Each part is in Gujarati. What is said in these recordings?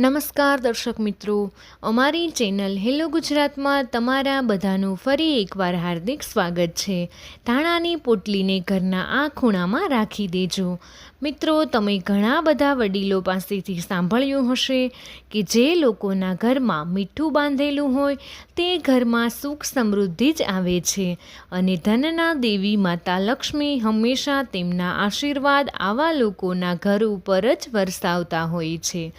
નમસ્કાર દર્શક મિત્રો. અમારી ચેનલ હેલો ગુજરાતમાં તમારા બધાનું ફરી એકવાર હાર્દિક સ્વાગત છે. ધાણાની પોટલીને ઘરના આ ખૂણામાં રાખી દેજો. મિત્રો, તમે ઘણા બધા વડીલો પાસેથી સાંભળ્યું હશે કે જે લોકોના ઘરમાં મીઠું બાંધેલું હોય તે ઘરમાં સુખ સમૃદ્ધિ જ આવે છે અને ધનના દેવી માતા લક્ષ્મી હંમેશા તેમના આશીર્વાદ આવા લોકોના ઘર ઉપર જ વરસાવતા હોય છે.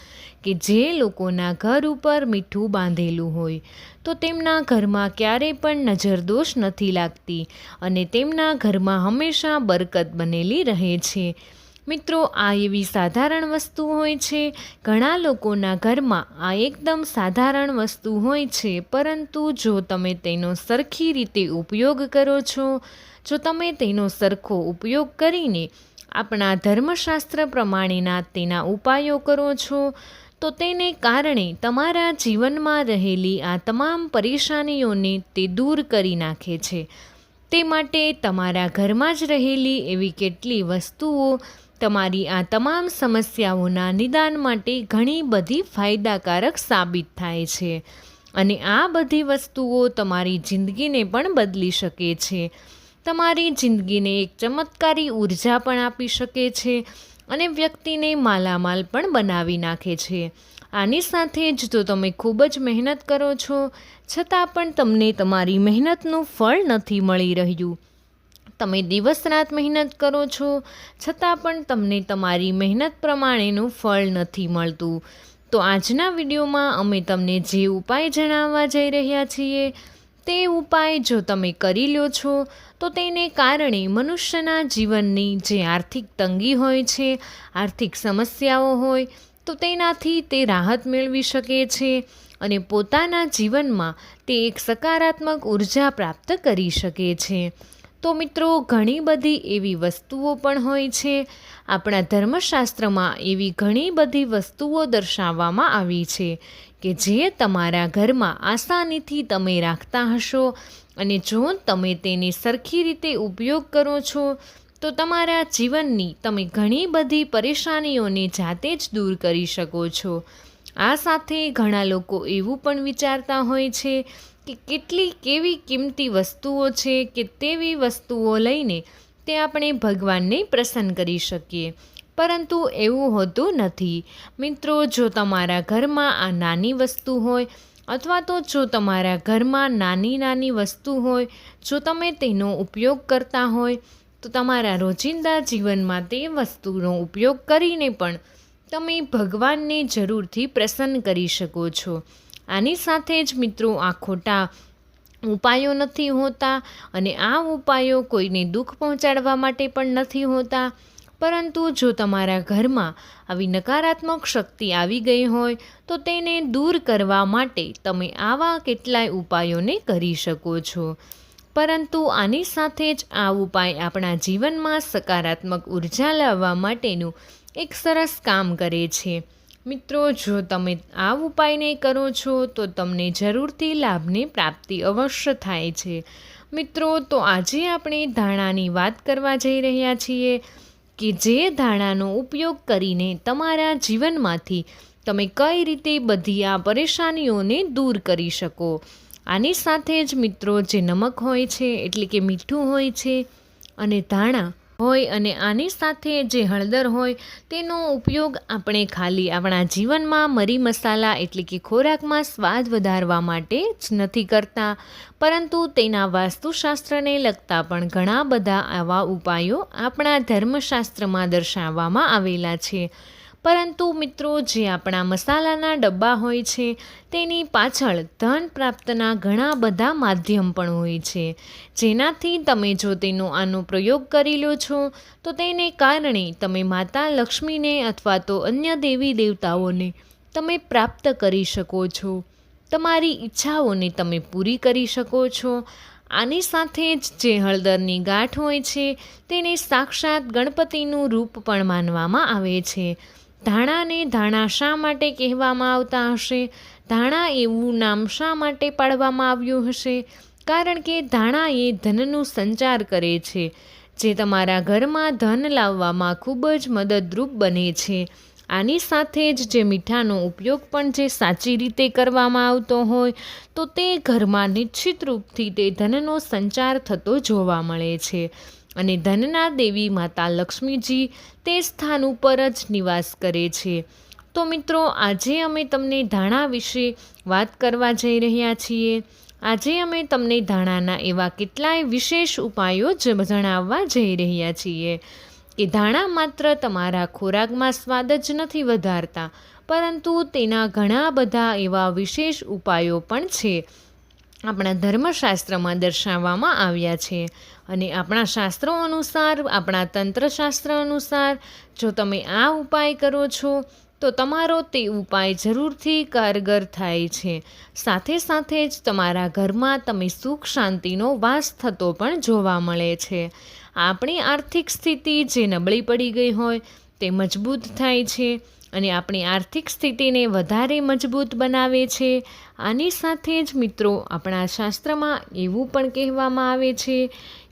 કે જે લોકોના ઘર ઉપર મીઠું બાંધેલું હોય, તો તેમના ઘરમાં ક્યારેય પણ નજરદોષ નથી લાગતી અને તેમના ઘરમાં હંમેશા બરકત બનેલી રહે છે. મિત્રો, આ એવી સાધારણ વસ્તુ હોય છે. ઘણા લોકોના ઘરમાં આ એકદમ સાધારણ વસ્તુ હોય છે, પરંતુ જો તમે તેનો સરખી રીતે ઉપયોગ કરો છો, જો તમે તેનો સરખો ઉપયોગ કરીને આપણા ધર્મશાસ્ત્ર પ્રમાણેના તેના ઉપાયો કરો છો તો તેને કારણે તમારા જીવનમાં રહેલી આ તમામ પરેશાનીઓને તે દૂર કરી નાખે છે. તે માટે તમારા ઘરમાં જ રહેલી એવી કેટલી વસ્તુઓ, તમારી આ તમામ સમસ્યાઓના નિદાન માટે ઘણી બધી ફાયદાકારક સાબિત થાય છે. અને આ બધી વસ્તુઓ તમારી જિંદગીને પણ બદલી શકે છે. તમારી જિંદગીને એક ચમત્કારી ઊર્જા પણ આપી શકે છે. અને વ્યક્તિને માલામાલ પણ બનાવી નાખે છે. આની સાથે જ તો તમે ખૂબ જ મહેનત કરો છો, છતાં પણ તમને તમારી મહેનતનું ફળ નથી મળી રહ્યું. તમે દિવસ રાત મહેનત કરો છો, છતાં પણ તમને તમારી મહેનત પ્રમાણેનું ફળ નથી મળતું. તો આજના વિડીયોમાં અમે તમને જે ઉપાય જણાવવા જઈ રહ્યા છીએ તે ઉપાય જો તમે કરી લ્યો છો, તો તેને કારણે મનુષ્યના જીવનની જે આર્થિક તંગી હોય છે, આર્થિક સમસ્યાઓ હોય, તો તેનાથી તે રાહત મેળવી શકે છે અને પોતાના જીવનમાં તે એક સકારાત્મક ઊર્જા પ્રાપ્ત કરી શકે છે. તો મિત્રો, ઘણી બધી એવી વસ્તુઓ પણ હોય છે. આપણા ધર્મશાસ્ત્રમાં એવી ઘણી બધી વસ્તુઓ દર્શાવવામાં આવી છે કે જે તમારા ઘરમાં આસાનીથી તમે રાખતા હશો અને જો તમે તેને સરખી રીતે ઉપયોગ કરો છો, તો તમારા જીવનની તમે ઘણી બધી પરેશાનીઓને જાતે જ દૂર કરી શકો છો. આ સાથે ઘણા લોકો એવું પણ વિચારતા હોય છે કે કેટલી કેવી કિંમતી વસ્તુઓ છે કે તેવી વસ્તુઓ લઈને તે આપણે ભગવાનને પ્રસન્ન કરી શકીએ. પરંતુ એવું હોતું નથી. મિત્રો, જો તમારા ઘરમાં આ નાની વસ્તુ હોય અથવા તો જો તમારા ઘરમાં નાની નાની વસ્તુ હોય, જો તમે તેનો ઉપયોગ કરતા હોય, તો તમારા રોજિંદા જીવનમાં તે વસ્તુનો ઉપયોગ કરીને પણ તમે ભગવાનને જરૂરથી પ્રસન્ન કરી શકો છો. આની સાથે જ મિત્રો આ ખોટા ઉપાયો નથી હોતા અને આ ઉપાયો કોઈને દુઃખ પહોંચાડવા માટે પણ નથી હોતા. પરંતુ જો તમારા ઘરમાં આવી નકારાત્મક શક્તિ આવી ગઈ હોય, તો તેને દૂર કરવા માટે તમે આવા કેટલાય ઉપાયોને કરી શકો છો. પરંતુ આની સાથે જ આ ઉપાય આપણા જીવનમાં સકારાત્મક ઊર્જા લાવવા માટેનું એક સરસ કામ કરે છે. મિત્રો, જો તમે આ ઉપાયને કરો છો, તો તમને જરૂરથી લાભની પ્રાપ્તિ અવશ્ય થાય છે. મિત્રો, તો આજે આપણે ધાણાની વાત કરવા જઈ રહ્યા છીએ કે જે ધાણાનો ઉપયોગ કરીને તમારા જીવનમાંથી તમે કઈ રીતે બધી આ પરેશાનીઓને દૂર કરી શકો. આની સાથે જ મિત્રો, જે નમક હોય છે, એટલે કે મીઠું હોય છે અને ધાણા હોય અને આની સાથે જે હળદર હોય તેનો ઉપયોગ આપણે ખાલી આપણા જીવનમાં મરી મસાલા એટલે કે ખોરાકમાં સ્વાદ વધારવા માટે જ નથી કરતા. પરંતુ તેના વાસ્તુશાસ્ત્રને લગતા પણ ઘણા બધા આવા ઉપાયો આપણા ધર્મશાસ્ત્રમાં દર્શાવવામાં આવેલા છે. પરંતુ મિત્રો, જે આપણા મસાલાના ડબ્બા હોય છે, તેની પાછળ ધન પ્રાપ્તના ઘણા બધા માધ્યમ પણ હોય છે. જેનાથી તમે જો તેનો આનો પ્રયોગ કરી લો છો, તો તેને કારણે તમે માતા લક્ષ્મીને અથવા તો અન્ય દેવી દેવતાઓને તમે પ્રાપ્ત કરી શકો છો. તમારી ઈચ્છાઓને તમે પૂરી કરી શકો છો. આની સાથે જ જે હળદરની ગાંઠ હોય છે, તેને સાક્ષાત ગણપતિનું રૂપ પણ માનવામાં આવે છે. ધાણાને ધાણા શા માટે કહેવામાં આવતા હશે? ધાણા એવું નામ શા માટે પાડવામાં આવ્યું હશે? કારણ કે ધાણા એ ધનનું સંચાર કરે છે, જે તમારા ઘરમાં ધન લાવવામાં ખૂબ જ મદદરૂપ બને છે. આની સાથે જ જે મીઠાનો ઉપયોગ પણ જે સાચી રીતે કરવામાં આવતો હોય, તો તે ઘરમાં નિશ્ચિત રૂપથી તે ધનનો સંચાર થતો જોવા મળે છે. અને ધનના દેવી માતા લક્ષ્મીજી તે સ્થાન ઉપર જ નિવાસ કરે છે. તો મિત્રો, આજે અમે તમને ધાણા વિશે વાત કરવા જઈ રહ્યા છીએ. આજે અમે તમને ધાણાના એવા કેટલાય વિશેષ ઉપાયો જ જણાવવા જઈ રહ્યા છીએ. કે ધાણા માત્ર તમારા ખોરાકમાં સ્વાદ જ નથી વધારતા, પરંતુ તેના ઘણા બધા એવા વિશેષ ઉપાયો પણ છે. આપણા ધર્મશાસ્ત્રમાં દર્શાવવામાં આવ્યા છે. અને આપણા શાસ્ત્રો અનુસાર, આપણા તંત્રશાસ્ત્ર અનુસાર, જો તમે આ ઉપાય કરો છો, તો તમારો તે ઉપાય જરૂરથી કારગર થાય છે. સાથે સાથે જ તમારા ઘરમાં તમે સુખ શાંતિનો વાસ થતો પણ જોવા મળે છે. આપણી આર્થિક સ્થિતિ જે નબળી પડી ગઈ હોય, તે મજબૂત થાય છે અને આપણી આર્થિક સ્થિતિને વધારે મજબૂત બનાવે છે. આની સાથે જ મિત્રો, આપણા શાસ્ત્રમાં એવું પણ કહેવામાં આવે છે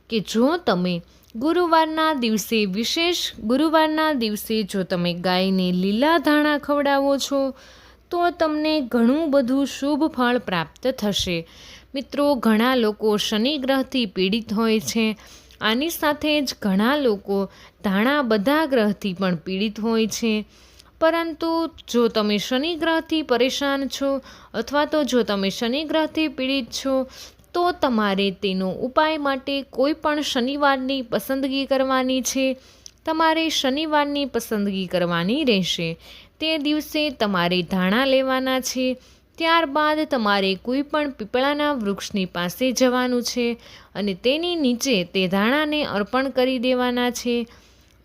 કે જો તમે ગુરુવારના દિવસે વિશેષ ગુરુવારના દિવસે જો તમે ગાયને લીલા ધાણા ખવડાવો છો, તો તમને ઘણું બધું શુભ ફળ પ્રાપ્ત થશે. મિત્રો, ઘણા લોકો શનિ ગ્રહથી પીડિત હોય છે. આની સાથે જ ઘણા લોકો ધાણા બધા ગ્રહથી પણ પીડિત હોય છે. પરંતુ જો તમે શનિ ગ્રહથી પરેશાન છો અથવા તો જો તમે શનિ ગ્રહથી પીડિત છો તો તમારે તેનો ઉપાય માટે કોઈ પણ શનિવારની પસંદગી કરવાની છે. તમારે શનિવારની પસંદગી કરવાની રહેશે. તે દિવસે તમારે ધાણા લેવાના છે. ત્યારબાદ તમારે કોઈ પણ પીપળાના વૃક્ષની પાસે જવાનું છે અને તેની નીચે તે ધાણાને અર્પણ કરી દેવાના છે.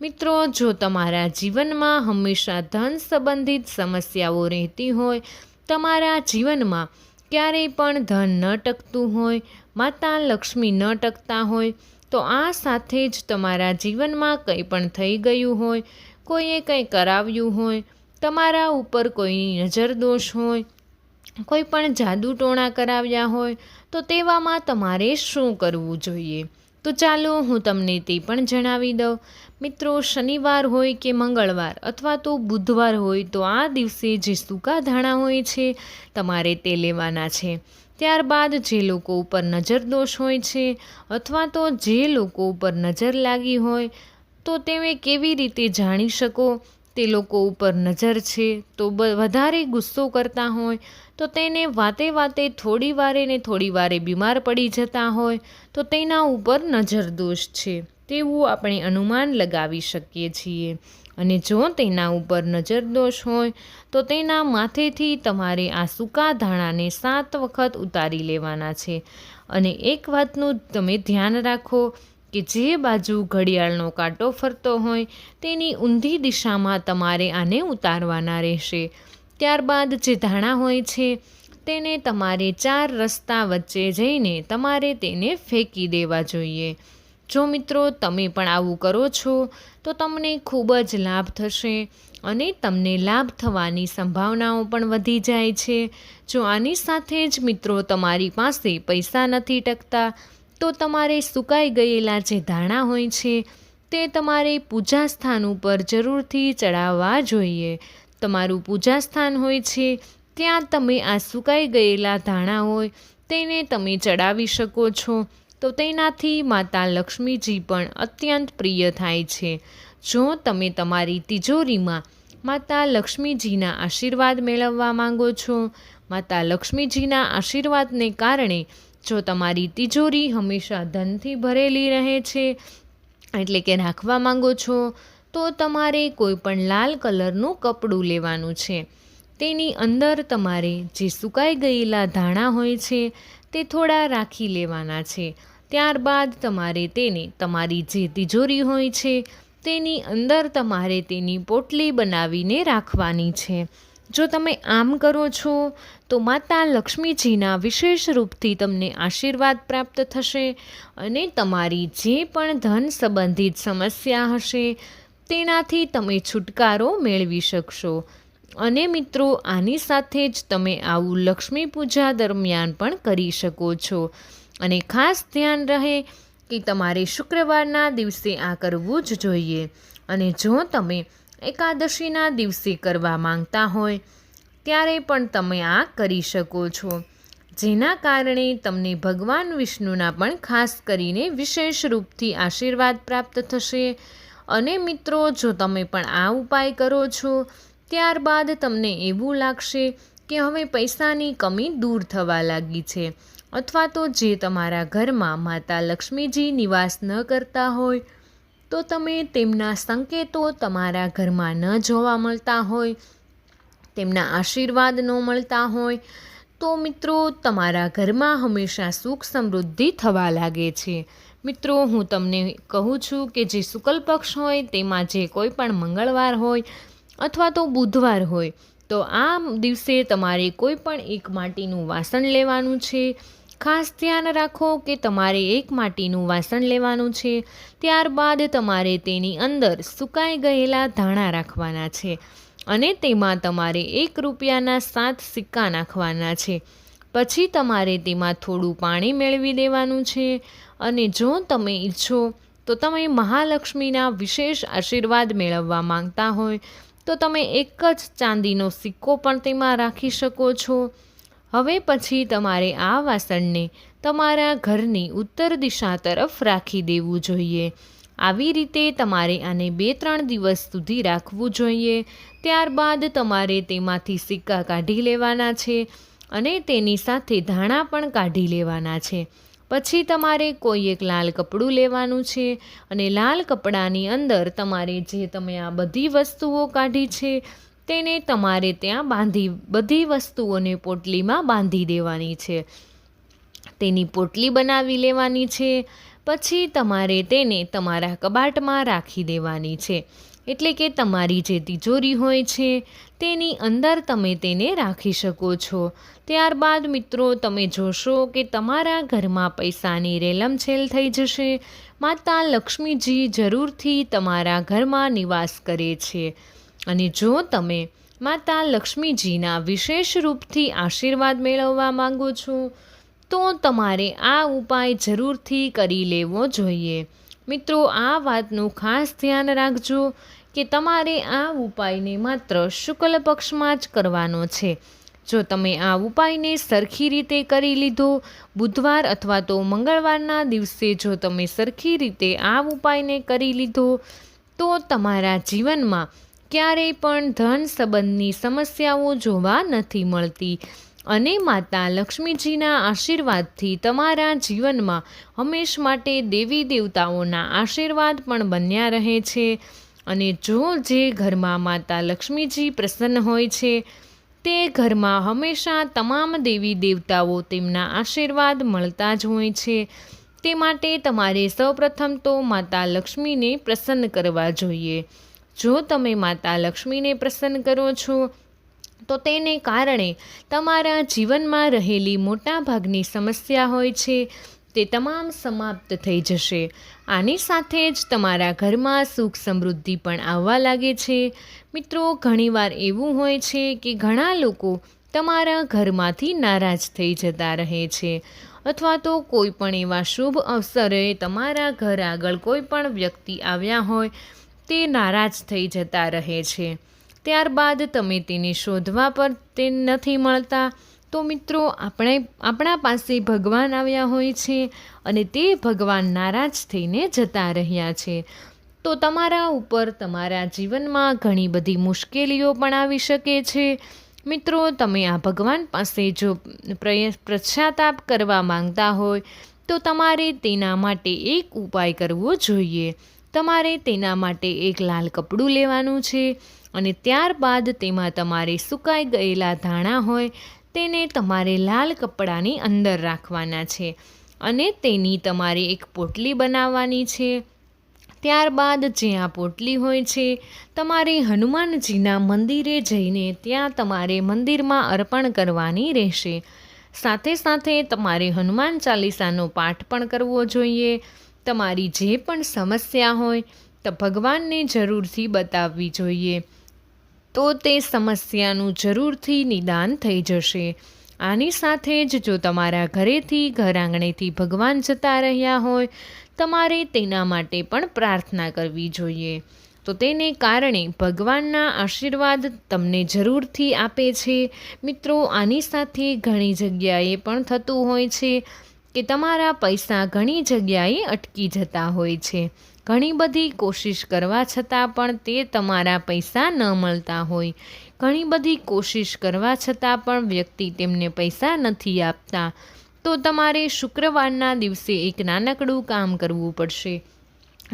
મિત્રો, જો તમારા જીવનમાં હંમેશા ધન સંબંધિત સમસ્યાઓ રહેતી હોય, તમારા જીવનમાં ક્યારેય પણ ધન ન ટકતું હોય, માતા લક્ષ્મી ન ટકતા હોય, તો આ સાથે જ તમારા જીવનમાં કંઈ પણ થઈ ગયું હોય, કોઈએ કંઈ કરાવ્યું હોય, તમારા ઉપર કોઈની નજર દોષ હોય, કોઈ પણ જાદુ ટોણા કરાવ્યા હોય, તો તેવામાં તમારે શું કરવું જોઈએ? તો ચાલો હું તમને તે પણ જણાવી દઉં. મિત્રો, શનિવાર હોય કે મંગળવાર અથવા તો બુધવાર હોય તો આ દિવસે જે સૂકા ધાણા હોય છે, તમારે તે લેવાના છે. ત્યારબાદ જે લોકો ઉપર નજર દોષ હોય છે અથવા તો જે લોકો ઉપર નજર લાગી હોય, તો તમે કેવી રીતે જાણી શકો? તે લોકો ઉપર નજર છે તો વધારે ગુસ્સો કરતા હોય તો તેને વાતે વાતે થોડી વારે ને થોડી વારે બીમાર પડી જતા હોય, તો તેના ઉપર નજર દોષ છે. તેવું આપણે અનુમાન લગાવી શકીએ છીએ. અને જો તેના ઉપર નજર દોષ હોય, તો તેના માથેથી તમારે આ સૂકા ધાણાને સાત વખત ઉતારી લેવાના છે. અને એક વાતનું તમે ધ્યાન રાખો કે જે બાજુ ઘડિયાળનો કાંટો ફરતો હોય, તેની ઊંધી દિશામાં તમારે આને ઉતારવાના રહેશે. ત્યારબાદ જે ધાણા હોય છે, તેને તમારે ચાર રસ્તા વચ્ચે જઈને તમારે તેને ફેંકી દેવા જોઈએ. જો મિત્રો તમે પણ આવું કરો છો, તો તમને ખૂબ જ લાભ થશે અને તમને લાભ થવાની સંભાવનાઓ પણ વધી જાય છે. જો આની સાથે જ મિત્રો તમારી પાસે પૈસા નથી ટકતા, તો તમારે સુકાઈ ગયેલા જે ધાણા હોય છે, તે તમારે પૂજા સ્થાન ઉપર જરૂરથી ચડાવવા જોઈએ. તમારું પૂજા સ્થાન હોય છે, ત્યાં તમે આ સુકાઈ ગયેલા ધાણા હોય, તેને તમે ચડાવી શકો છો. તો તેનાથી માતા લક્ષ્મીજી પણ અત્યંત પ્રિય થાય છે. જો તમે તમારી તિજોરીમાં માતા લક્ષ્મીજીના આશીર્વાદ મેળવવા માંગો છો, માતા લક્ષ્મીજીના આશીર્વાદને કારણે જો તમારી તિજોરી હંમેશા ધનથી ભરેલી રહે છે, એટલે કે રાખવા માંગો છો તો તમારે કોઈ પણ લાલ કલરનું કપડું લેવાનું છે. તેની અંદર તમારે જે સુકાઈ ગયેલા ધાણા હોય છે, તે થોડા રાખી લેવાના છે. ત્યારબાદ તમારે તેને, તમારી જે તિજોરી હોય છે, તેની અંદર તમારે તેની પોટલી બનાવીને રાખવાની છે. જો તમે આમ કરો છો, તો માતા લક્ષ્મીજીના વિશેષ રૂપથી તમને આશીર્વાદ પ્રાપ્ત થશે અને તમારી જે પણ ધન સંબંધિત સમસ્યા હશે તેનાથી તમે છુટકારો મેળવી શકશો. અને મિત્રો, આની સાથે જ તમે આવું લક્ષ્મી પૂજા દરમિયાન પણ કરી શકો છો. અને ખાસ ધ્યાન રહે કે તમારે શુક્રવારના દિવસે આ કરવું જ જોઈએ. અને જો તમે એકાદશીના દિવસે કરવા માંગતા હોય, ત્યારે પણ તમે આ કરી શકો છો. જેના કારણે તમને ભગવાન વિષ્ણુના પણ ખાસ કરીને વિશેષ રૂપથી આશીર્વાદ પ્રાપ્ત થશે. અને મિત્રો, જો તમે પણ આ ઉપાય કરો છો, ત્યારબાદ તમને એવું લાગશે કે હવે પૈસાની કમી દૂર થવા લાગી છે, અથવા તો જે તમારા ઘરમાં માતા લક્ષ્મીજી નિવાસ ન કરતા હોય, તો તમે તેમના સંકેતો તમારા ઘરમાં ન જોવા મળતા હોય, તેમના આશીર્વાદ ન મળતા હોય, તો મિત્રો, તમારા ઘરમાં હંમેશા સુખ સમૃદ્ધિ થવા લાગે છે. મિત્રો, હું તમને કહું છું કે જે શુક્લ પક્ષ હોય, તેમાં જે કોઈ પણ મંગળવાર હોય અથવા તો બુધવાર હોય, તો આ દિવસે તમારે કોઈ પણ એક માટીનું વાસણ લેવાનું છે. ખાસ ધ્યાન રાખો કે તમારે એક માટીનું વાસણ લેવાનું છે. ત્યારબાદ તમારે તેની અંદર સુકાઈ ગયેલા ધાણા રાખવાના છે અને તેમાં તમારે એક રૂપિયાના સાત સિક્કા નાખવાના છે. પછી તમારે તેમાં થોડું પાણી મેળવી દેવાનું છે. અને જો તમે ઈચ્છો, તો તમે મહાલક્ષ્મીના વિશેષ આશીર્વાદ મેળવવા માંગતા હોય, તો તમે એક જ ચાંદીનો સિક્કો પણ તેમાં રાખી શકો છો. હવે પછી તમારે આ વાસણને તમારા ઘરની ઉત્તર દિશા તરફ રાખી દેવું જોઈએ. આવી રીતે તમારે આને બે ત્રણ દિવસ સુધી રાખવું જોઈએ. ત્યારબાદ તમારે તેમાંથી સિક્કા કાઢી લેવાના છે અને તેની સાથે ધાણા પણ કાઢી લેવાના છે. પછી તમારે કોઈ એક લાલ કપડું લેવાનું છે અને લાલ કપડાની અંદર તમારે જે તમે આ બધી વસ્તુઓ કાઢી છે તેને તમારે ત્યાં બાંધી, બધી વસ્તુઓને પોટલીમાં બાંધી દેવાની છે. તેની પોટલી બનાવી લેવાની છે. પછી તમારે તેને તમારા કબાટમાં રાખી દેવાની છે. એટલે કે તમારી જે તિજોરી હોય છે, તેની અંદર તમે તેને રાખી શકો છો. ત્યારબાદ મિત્રો, તમે જોશો કે તમારા ઘરમાં પૈસાની રેલમછેલ થઈ જશે. માતા લક્ષ્મીજી જરૂરથી તમારા ઘરમાં નિવાસ કરે છે. અને જો તમે માતા લક્ષ્મીજીના વિશેષ રૂપથી આશીર્વાદ મેળવવા માંગો છો, તો તમારે આ ઉપાય જરૂરથી કરી લેવો જોઈએ. મિત્રો, આ વાતનું ખાસ ધ્યાન રાખજો કે તમારે આ ઉપાયને માત્ર શુક્લ પક્ષમાં જ કરવાનો છે. જો તમે આ ઉપાયને સરખી રીતે કરી લીધો, બુધવાર અથવા તો મંગળવારના દિવસે જો તમે સરખી રીતે આ ઉપાયને કરી લીધો, તો તમારા જીવનમાં ક્યારેય પણ ધન સંબંધની સમસ્યાઓ જોવા નથી મળતી. અને માતા લક્ષ્મીજીના આશીર્વાદથી તમારા જીવનમાં હંમેશ માટે દેવી દેવતાઓના આશીર્વાદ પણ બન્યા રહે છે. અને જો જે ઘરમાં માતા લક્ષ્મીજી પ્રસન્ન હોય છે, તે ઘરમાં હંમેશા તમામ દેવી દેવતાઓ તેમના આશીર્વાદ મળતા જ હોય છે. તે માટે તમારે સૌપ્રથમ તો માતા લક્ષ્મીને પ્રસન્ન કરવા જોઈએ. જો તમે માતા લક્ષ્મીને પ્રસન્ન કરો છો તો તેને કારણે તમારા જીવનમાં રહેલી મોટાભાગની સમસ્યા હોય છે, તે તમામ સમાપ્ત થઈ જશે. આની સાથે જ તમારા ઘરમાં સુખ સમૃદ્ધિ પણ આવવા લાગે છે. મિત્રો, ઘણીવાર એવું હોય છે કે ઘણા લોકો તમારા ઘરમાંથી નારાજ થઈ જતા રહે છે, અથવા તો કોઈ પણ એવા શુભ અવસરે તમારા ઘર આગળ કોઈ પણ વ્યક્તિ આવ્યા હોય, તે નારાજ થઈ જતા રહે છે. ત્યારબાદ તમે તેને શોધવા પર તે નથી મળતા. તો મિત્રો, આપણે આપણા પાસે ભગવાન આવ્યા હોય છે અને તે ભગવાન નારાજ થઈને જતા રહ્યા છે. તો તમારા ઉપર તમારા જીવનમાં ઘણી બધી મુશ્કેલીઓ પણ આવી શકે છે. મિત્રો, તમે આ ભગવાન પાસે જો પશ્ચાતાપ કરવા માંગતા હોય, તો તમારે તેના માટે એક ઉપાય કરવો જોઈએ. તમારે તેના માટે એક લાલ કપડું લેવાનું છે અને ત્યારબાદ તેમાં તમારે સુકાઈ ગયેલા ધાણા હોય તેને તમારે લાલ કપડાની અંદર રાખવાના છે અને તેની તમારે એક પોટલી બનાવવાની છે. ત્યારબાદ જે આ પોટલી હોય છે, તમારે હનુમાનજીના મંદિરે જઈને ત્યાં તમારે મંદિરમાં અર્પણ કરવાની રહેશે. સાથે સાથે તમારે હનુમાન ચાલીસાનો પાઠ પણ કરવો જોઈએ. તમારી જે પણ સમસ્યા હોય, તો ભગવાનને જરૂરથી બતાવવી જોઈએ. તો તે સમસ્યાનું જરૂરથી નિદાન થઈ જશે. આની સાથે જ જો તમારા ઘરેથી ઘર આંગણેથી ભગવાન જતા રહ્યા હોય, તમારે તેના માટે પણ પ્રાર્થના કરવી જોઈએ. તો તેને કારણે ભગવાનના આશીર્વાદ તમને જરૂરથી આપે છે. મિત્રો, આની સાથે ઘણી જગ્યાએ પણ થતું હોય છે. કે તમારા પૈસા ઘણી જગ્યાએ અટકી જતા હોય છે. ઘણી બધી કોશિશ કરવા છતાં પણ તે તમારા પૈસા ન મળતા હોય. ઘણી બધી કોશિશ કરવા છતાં પણ વ્યક્તિ તેમને પૈસા નથી આપતા. તો તમારે શુક્રવારના દિવસે એક નાનકડું કામ કરવું પડશે.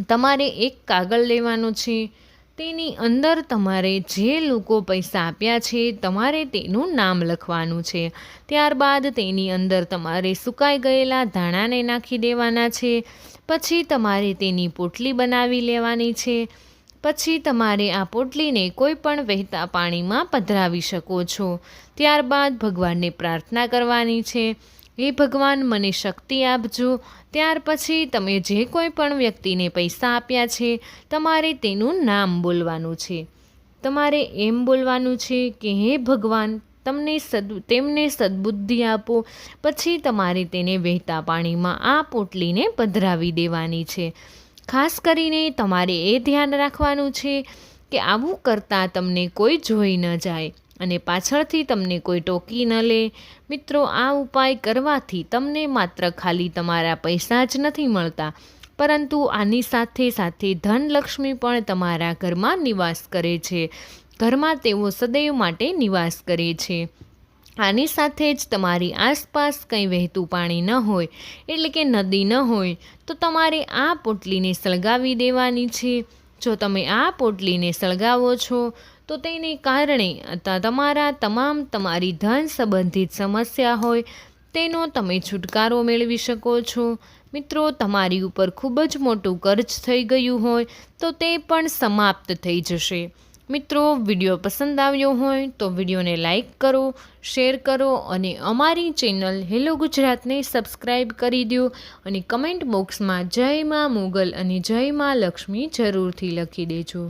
તમારે એક કાગળ લેવાનો છે. તેની અંદર તમારે જે લોકો પૈસા આપ્યા છે, તમારે તેનું નામ લખવાનું છે. ત્યારબાદ તેની અંદર તમારે સુકાઈ ગયેલા ધાણાને નાખી દેવાના છે. પછી તમારે તેની પોટલી બનાવી લેવાની છે. પછી તમારે આ પોટલીને કોઈ પણ વહેતા પાણીમાં પધરાવી શકો છો. ત્યારબાદ ભગવાનને પ્રાર્થના કરવાની છે. હે ભગવાન, મને શક્તિ આપજો. ત્યાર પછી તમે જે કોઈ પણ વ્યક્તિને પૈસા આપ્યા છે, તમારે તેનું નામ બોલવાનું છે. તમારે એમ બોલવાનું છે કે, હે ભગવાન, તમને સદ, તેમને સદબુદ્ધિ આપો. પછી તમારે તેને વહેતા પાણીમાં આ પોટલીને પધરાવી દેવાની છે. ખાસ કરીને તમારે એ ધ્યાન રાખવાનું છે કે આવું કરતાં તમને કોઈ જોઈ ન જાય. અને પાછળથી તમને કોઈ ટોકી ન લે. મિત્રો, આ ઉપાય કરવાથી તમને માત્ર ખાલી તમારા પૈસા જ નથી મળતા, પરંતુ આની સાથે સાથે ધનલક્ષ્મી પણ તમારા ઘરમાં નિવાસ કરે છે. ઘરમાં તેઓ સદૈવ માટે નિવાસ કરે છે. આની સાથે જ તમારી આસપાસ કંઈ વહેતું પાણી ન હોય, એટલે કે નદી ન હોય, તો તમારે આ પોટલીને સળગાવી દેવાની છે. જો તમે આ પોટલીને સળગાવો છો તો તેને કારણે તમારા તમામ તમારી ધન સંબંધિત સમસ્યા હોય, તેનો તમે છુટકારો મેળવી શકો છો. મિત્રો, તમારી ઉપર ખૂબ જ મોટું કર્જ થઈ ગયું હોય, તો તે પણ સમાપ્ત થઈ જશે. મિત્રો, વીડિયો પસંદ આવ્યો હોય, તો વિડીયોને લાઈક કરો, શેર કરો અને અમારી ચેનલ હેલો ગુજરાતને સબસ્ક્રાઈબ કરી દો અને કમેન્ટ બોક્સમાં જય માં મુગલ અને જય માં લક્ષ્મી જરૂરથી લખી દેજો.